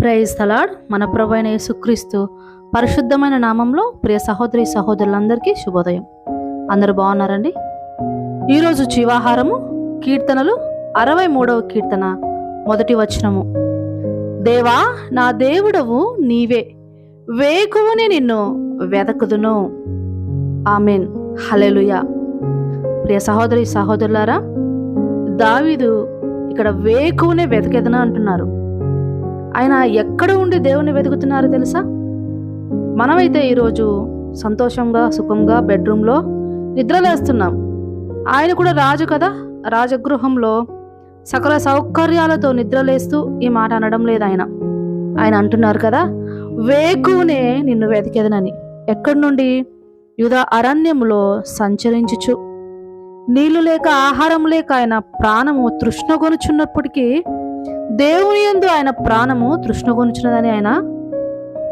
Praise తలాడ్ మన ప్రభు యేసుక్రీస్తు పరిశుద్ధమైన నామంలో ప్రియ సహోదరి సహోదరులందరికీ శుభోదయం. అందరూ బాగున్నారండి? ఈరోజు జీవాహారము కీర్తనలు అరవై మూడవ కీర్తన మొదటి వచనము. దేవా నా దేవుడవు నీవే వేకువని నిన్ను వెదకుదును. ఆమెన్. హలెలుయా ప్రియ సహోదరి సహోదరులారా దావీదు ఇక్కడ వేకువనే వెతకెదన అంటున్నారు. ఆయన ఎక్కడ ఉండి దేవుని వెతుకుతున్నారో తెలుసా? మనమైతే ఈరోజు సంతోషంగా సుఖంగా బెడ్రూమ్లో నిద్రలేస్తున్నాం ఆయన కూడా రాజు కదా? రాజగృహంలో సకల సౌకర్యాలతో నిద్రలేస్తూ ఈ మాట అనడం లేదు ఆయన. ఆయన అంటున్నారు కదా వేకునే నిన్ను వెతికేదనని. ఎక్కడి నుండి? యుధ అరణ్యములో సంచరించుచు. నీళ్ళు లేక ఆహారం లేక ఆయన ప్రాణము తృష్ణగొనుచున్నప్పటికీ దేవుని యందు ఆయన ప్రాణము తృష్ణగొనుచున్నదని ఆయన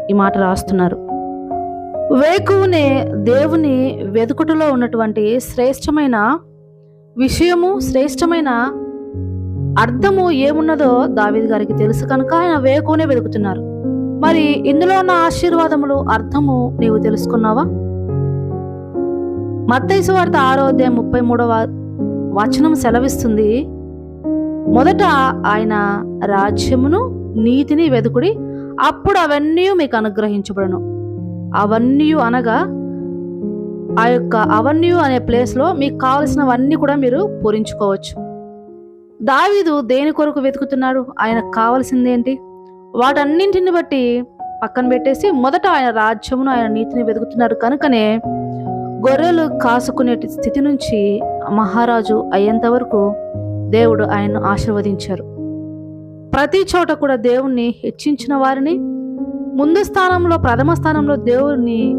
ఈ మాట రాస్తున్నారు. వేకువునే దేవుని వెతుకుటలో ఉన్నటువంటి శ్రేష్టమైన విషయము శ్రేష్టమైన అర్థము ఏమున్నదో దావీద్ గారికి తెలుసు కనుక ఆయన వేకువనే వెతుకుతున్నారు మరి ఇందులో ఉన్న ఆశీర్వాదములు అర్థము నీవు తెలుసుకున్నావా? మత్తైసు వార్త ఆరో అధ్యాయం ముప్పై మూడవ వచనం సెలవిస్తుంది. మొదట ఆయన రాజ్యమును నీతిని వెతుకుడి అప్పుడు అవన్నీ మీకు అనుగ్రహించబడను. అవన్నీ అనగా ఆ యొక్క అవన్నీ అనే ప్లేస్లో మీకు కావలసినవన్నీ కూడా మీరు పూరించుకోవచ్చు. దావీదు దేని కొరకు వెతుకుతున్నాడు? ఆయనకు కావలసింది ఏంటి వాటన్నింటిని బట్టి పక్కన పెట్టేసి మొదట ఆయన రాజ్యమును ఆయన నీతిని వెతుకుతున్నారు కనుకనే గొర్రెలు కాసుకునే స్థితి నుంచి మహారాజు అయ్యేంత వరకు దేవుడు ఆయన్ను ఆశీర్వదించారు. ప్రతి చోట కూడా దేవుణ్ణి హెచ్చించిన వారిని ముందు స్థానంలో ప్రథమ స్థానంలో దేవుని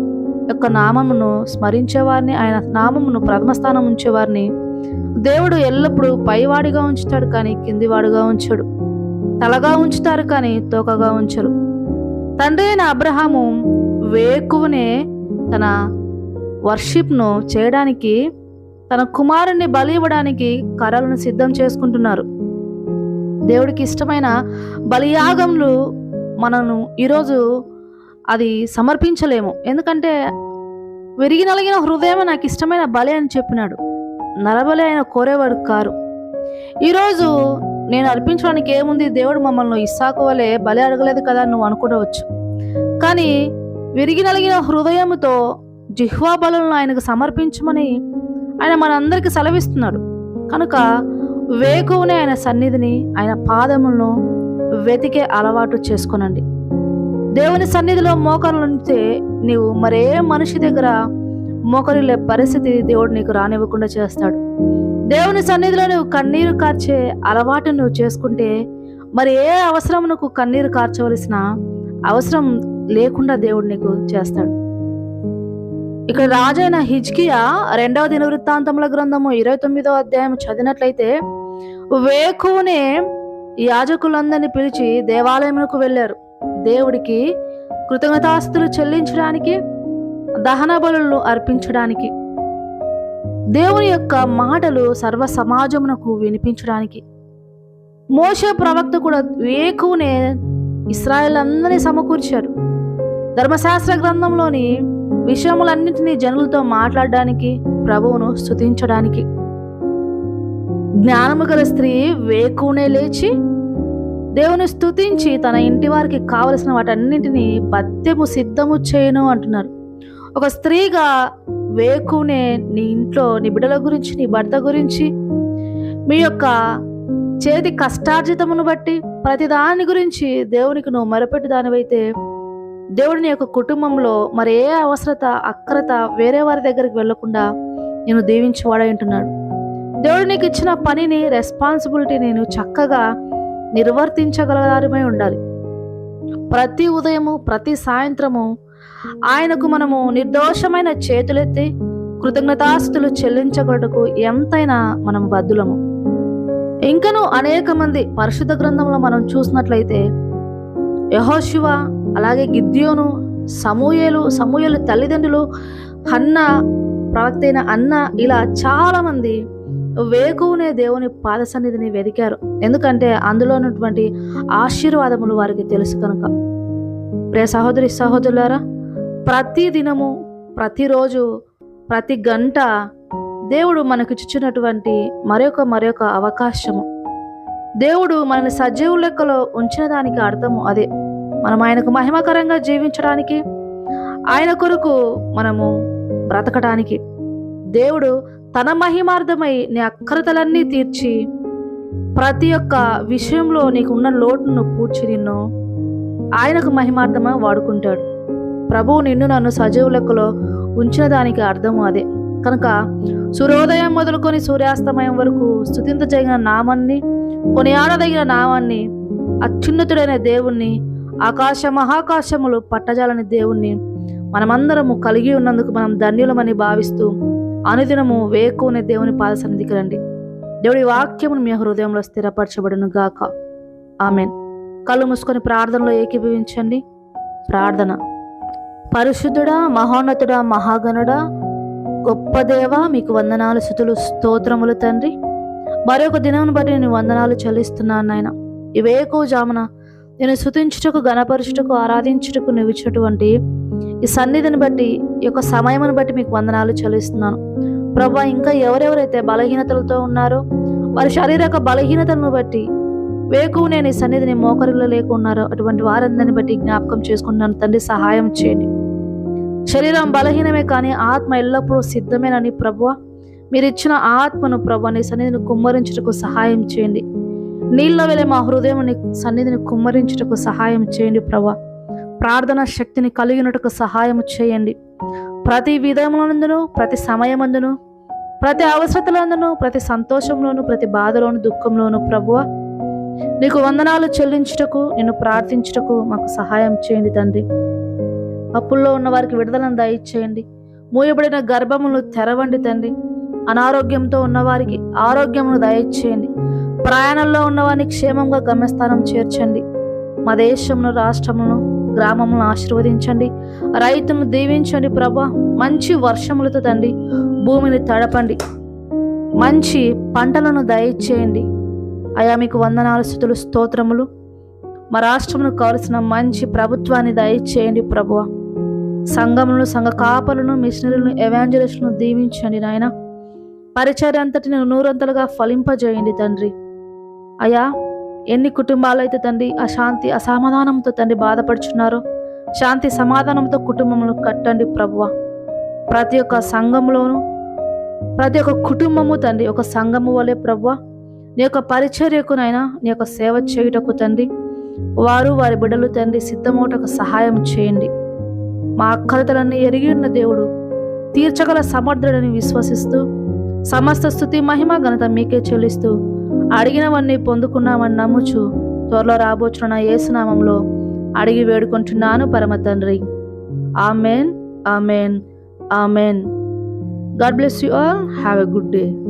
యొక్క నామమును స్మరించేవారిని ఆయన నామమును ప్రథమ స్థానం ఉంచేవారిని దేవుడు ఎల్లప్పుడూ పైవాడిగా ఉంచుతాడు కానీ కిందివాడుగా ఉంచాడు. తలగా ఉంచుతారు కానీ తోకగా ఉంచరు. తండ్రి అయిన అబ్రహాము వేకువనే తన వర్షిప్ను చేయడానికి తన కుమారుణ్ణి బలి ఇవ్వడానికి కర్రలను సిద్ధం చేసుకుంటున్నారు. దేవుడికి ఇష్టమైన బలియాగంలు మనను ఈరోజు అది సమర్పించలేము. ఎందుకంటే విరిగి నలిగిన హృదయమే నాకు ఇష్టమైన బలి అని చెప్పినాడు. నరబలి ఆయన కోరేవాడు కారు. ఈరోజు నేను అర్పించడానికి ఏముంది? దేవుడు మమ్మల్ని ఇస్సాకు వలె బలి అడగలేదు కదా అని నువ్వు అనుకోవచ్చు కానీ విరిగి నలిగిన హృదయముతో జిహ్వా బలను ఆయనకు సమర్పించమని ఆయన మనందరికి సెలవిస్తున్నాడు. కనుక వేకువనే ఆయన సన్నిధిని ఆయన పాదములను వెతికే అలవాటు చేసుకోనండి. దేవుని సన్నిధిలో మోకరులు ఉంటే నీవు మరే మనిషి దగ్గర మోకరిలే పరిస్థితి దేవుడు నీకు రానివ్వకుండా చేస్తాడు. దేవుని సన్నిధిలో నువ్వు కన్నీరు కార్చే అలవాటు నువ్వు చేసుకుంటే మరి ఏ అవసరం నువ్వు కన్నీరు కార్చవలసిన అవసరం లేకుండా దేవుడు నీకు చేస్తాడు. ఇక్కడ రాజైన హిజ్కియా రెండవ దినవృత్తాంతముల గ్రంథము ఇరవై తొమ్మిదో అధ్యాయం చదివినట్లయితే వేకునే యాజకులందరినీ పిలిచి దేవాలయమునకు వెళ్ళారు. దేవుడికి కృతజ్ఞతాస్తులు చెల్లించడానికి దహన బలులను అర్పించడానికి దేవుని యొక్క మాటలు సర్వ సమాజమునకు వినిపించడానికి. మోషే ప్రవక్త కూడా వేకునే ఇస్రాయల్ అందరినీ సమకూర్చారు. ధర్మశాస్త్ర గ్రంథంలోని విషయములన్నింటినీ జనులతో మాట్లాడడానికి ప్రభువును స్తుతించడానికి. జ్ఞానము గల స్త్రీ వేకునే లేచి దేవుని స్తుతించి తన ఇంటి వారికి కావలసిన వాటన్నింటినీ పద్యము సిద్ధము చేయను అంటున్నారు. ఒక స్త్రీగా వేకునే నీ ఇంట్లో నీ బిడ్డల గురించి నీ భర్త గురించి మీ యొక్క చేతి కష్టార్జితమును బట్టి ప్రతి దాని గురించి దేవునికి నువ్వు మరపెట్టి దానివైతే దేవుడిని యొక్క కుటుంబంలో మరి ఏ అవసరత అక్రత వేరే వారి దగ్గరికి వెళ్ళకుండా నేను దీవించేవాడై ఉంటున్నాడు. దేవుడు నీకు ఇచ్చిన పనిని రెస్పాన్సిబిలిటీ నేను చక్కగా నిర్వర్తించగలదారమై ఉండాలి. ప్రతి ఉదయము ప్రతి సాయంత్రము ఆయనకు మనము నిర్దోషమైన చేతులెత్తి కృతజ్ఞతాస్తులు చెల్లించగలటకు ఎంతైనా మనం బద్దులము ఇంకను అనేక మంది పరిశుద్ధ గ్రంథంలో మనం చూసినట్లయితే యహోశివ అలాగే గిద్యోను సమూయలు సమూయలు తల్లిదండ్రులు అన్న ప్రవక్త అయిన అన్న ఇలా చాలా మంది వేకువనే దేవుని పాద సన్నిధిని వెదికారు. ఎందుకంటే అందులో ఉన్నటువంటి ఆశీర్వాదములు వారికి తెలుసు కనుక. ప్రియ సహోదరి సహోదరులారా ప్రతి దినము ప్రతిరోజు ప్రతి గంట దేవుడు మనకు ఇచ్చినటువంటి మరొక మరొక అవకాశము. దేవుడు మనల్ని సజీవు లెక్కలో ఉంచిన దానికి అర్థము అదే. మనం ఆయనకు మహిమకరంగా జీవించడానికి ఆయన కొరకు మనము బ్రతకడానికి. దేవుడు తన మహిమార్థమై నీ అక్కరతలన్నీ తీర్చి ప్రతి ఒక్క విషయంలో నీకు ఉన్న లోటును పూడ్చి నిన్ను ఆయనకు మహిమార్థమై వాడుకుంటాడు. ప్రభువు నిన్ను నన్ను సజీవ లెక్కలో ఉంచిన దానికి అర్థము అదే. కనుక సూర్యోదయం మొదలుకొని సూర్యాస్తమయం వరకు స్థుతించదగిన నామాన్ని కొనియాడదగిన నామాన్ని అత్యున్నతుడైన దేవుణ్ణి ఆకాశ మహాకాశములు పట్టజాలని దేవుణ్ణి మనమందరము కలిగి ఉన్నందుకు మనం ధన్యులమని భావిస్తూ అనుదినము వేకునే దేవుని పాద సన్నిధికి రండి. దేవుడి వాక్యమును మీ హృదయంలో స్థిరపరచబడును గాక. ఆమెన్. కళ్ళు మూసుకొని ప్రార్థనలో ఏకీభవించండి. ప్రార్థన. పరిశుద్ధుడా మహోన్నతుడా మహాగణుడా గొప్ప దేవ మీకు వందనాలు శుతులు స్తోత్రములు తండ్రి. మరొక దినం బట్టి నేను వందనాలు చెల్లిస్తున్నాను నాయన. ఇవేకో జామున నేను స్థుతించుటకు గణపరచుటకు ఆరాధించుటకు నువ్వు ఇచ్చినటువంటి ఈ సన్నిధిని బట్టి ఈ యొక్క సమయమును బట్టి మీకు వందనాలు చెల్లిస్తున్నాను. ప్రభా ఇంకా ఎవరెవరైతే బలహీనతలతో ఉన్నారో వారి శారీరక బలహీనతలను బట్టి వేకు నేను ఈ సన్నిధిని మోకరిలో లేకున్నారో అటువంటి వారందరిని బట్టి జ్ఞాపకం చేసుకున్నాను తండ్రి సహాయం చేయండి. శరీరం బలహీనమే కానీ ఆత్మ ఎల్లప్పుడూ సిద్ధమేనని ప్రభువ మీరు ఇచ్చిన ఆత్మను ప్రభు నీ సన్నిధిని కుమ్మరించుటకు సహాయం చేయండి. నీళ్ళ వెళ్ళే మా హృదయం సన్నిధిని కుమ్మరించుటకు సహాయం చేయండి ప్రభా. ప్రార్థన శక్తిని కలిగినటకు సహాయం చేయండి. ప్రతి విధములందును ప్రతి సమయమందును ప్రతి అవసరతలందును ప్రతి సంతోషంలోను ప్రతి బాధలోను దుఃఖంలోను ప్రభువ నీకు వందనాలు చెల్లించుటకు నిన్ను ప్రార్థించుటకు మాకు సహాయం చేయండి తండ్రి. అప్పుల్లో ఉన్న వారికి విడుదలను దయచేయండి. మూయబడిన గర్భములు తెరవండి తండ్రి. అనారోగ్యంతో ఉన్నవారికి ఆరోగ్యమును దయచేయండి. ప్రయాణంలో ఉన్నవారిని క్షేమంగా గమ్యస్థానం చేర్చండి. మా దేశమును రాష్ట్రమును గ్రామములను ఆశీర్వదించండి. రైతును దీవించండి ప్రభా. మంచి వర్షములతో తండి భూమిని తడపండి. మంచి పంటలను దయచేయండి. అయా మీకు వందనాలు స్థుతులు స్తోత్రములు. మా రాష్ట్రమును కావలసిన మంచి ప్రభుత్వాన్ని దయచేయండి ప్రభువ సంఘములను సంఘ కాపలను మిషనరీలను ఎవాంజలిస్టులను దీవించండి నాయన. పరిచర్య అంతటిని నూరంతలుగా ఫలింపజేయండి తండ్రి. అయా ఎన్ని కుటుంబాలైతే తండ్రి అశాంతి అసమాధానంతో తండ్రి బాధపడుచున్నారో శాంతి సమాధానంతో కుటుంబములు కట్టండి ప్రభువ. ప్రతి ఒక్క సంఘంలోనూ ప్రతి ఒక్క కుటుంబము తండ్రి ఒక సంఘము వలె ప్రభువ నీ యొక్క పరిచర్యకునైనా నీ యొక్క సేవ చేయుటకు తండ్రి వారు వారి బిడ్డలు తండ్రి సిద్ధమవుటకు సహాయం చేయండి. మా అక్కలతలన్నీ ఎరిగి ఉన్న దేవుడు తీర్చగల సమర్థుడని విశ్వసిస్తూ సమస్త స్థుతి మహిమ ఘనత మీకే చెల్లిస్తూ అడిగినవన్నీ పొందుకున్నామని నమ్ముచు త్వరలో రాబోచున్న ఏసునామంలో అడిగి వేడుకుంటున్నాను పరమ తండ్రి amen amen amen. God bless you all. Have a good day.